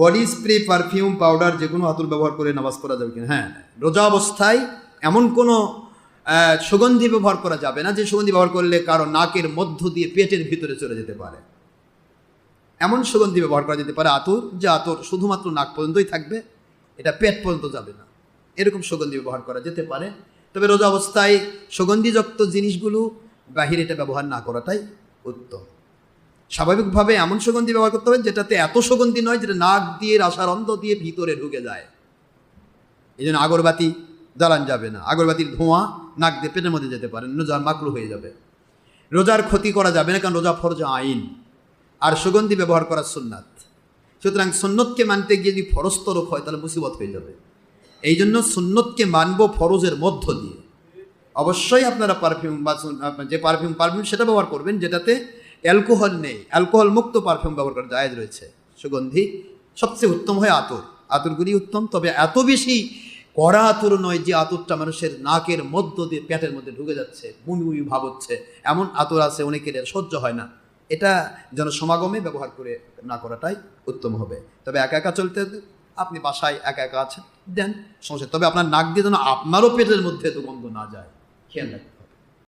Body spray perfume powder যে কোনো আতুর ব্যবহার করে নামাজ পড়া যাবে কিনা। হ্যাঁ রোজা অবস্থায় এমন কোনো সুগন্ধি ব্যবহার করা যাবে না, যে সুগন্ধি ব্যবহার করলে কারও নাকের মধ্য দিয়ে পেটের ভিতরে চলে যেতে পারে। এমন সুগন্ধি ব্যবহার করা যেতে পারে আতর, যে আতর শুধুমাত্র নাক পর্যন্তই থাকবে, এটা পেট পর্যন্ত যাবে না। এরকম সুগন্ধি ব্যবহার করা যেতে পারে। তবে রোজা অবস্থায় সুগন্ধিযুক্ত জিনিসগুলো বাহিরে এটা ব্যবহার না করাটাই উত্তম। স্বাভাবিকভাবে এমন সুগন্ধি ব্যবহার করতে হবে যেটাতে এত সুগন্ধি নয় যেটা নাক দিয়ে, রাসার অন্ধ দিয়ে ভিতরে ঢুকে যায়। এই জন্য আগরবাতি জ্বালান যাবে না। আগরবাতির ধোঁয়া নাক দিয়ে পেটের মধ্যে যেতে পারে রোজা মাকরু হয়ে যাবে। রোজার ক্ষতি করা যাবে না, কারণ রোজা ফরজ আইন। আর সুগন্ধি ব্যবহার করা সুন্নাত। সুতরাং সুন্নতকে মানতে গিয়ে যদি ফরজ তরফ হয়, তাহলে মুসিবত হয়ে যাবে। এই জন্য সুন্নতকে মানব ফরজের মধ্য দিয়ে। অবশ্যই আপনারা পারফিউম বা যে পারফিউম পারফিউম সেটা ব্যবহার করবেন, যেটাতে অ্যালকোহল নেই। অ্যালকোহল মুক্ত পারফিউম ব্যবহার করা জায়েজ রয়েছে। সুগন্ধি সবচেয়ে উত্তম হয় আতর। আতরগুলি উত্তম, তবে এত বেশি কড়া আতর নয় যে আতরটা মানুষের নাকের মধ্য দিয়ে পেটের মধ্যে ঢুকে যাচ্ছে বমি বমি ভাব হচ্ছে। এমন আতর আছে অনেকের সহ্য হয় না। এটা যেন সমাগমে ব্যবহার করে না করাটাই উত্তম হবে। তবে একা একা চলতে আপনি বাসায় একা একা আছেন, দেন সমস্যা তবে আপনার নাক দিয়ে যেন আপনারও পেটের মধ্যে তো গন্ধ না যায়। খেয়াল রাখবেন।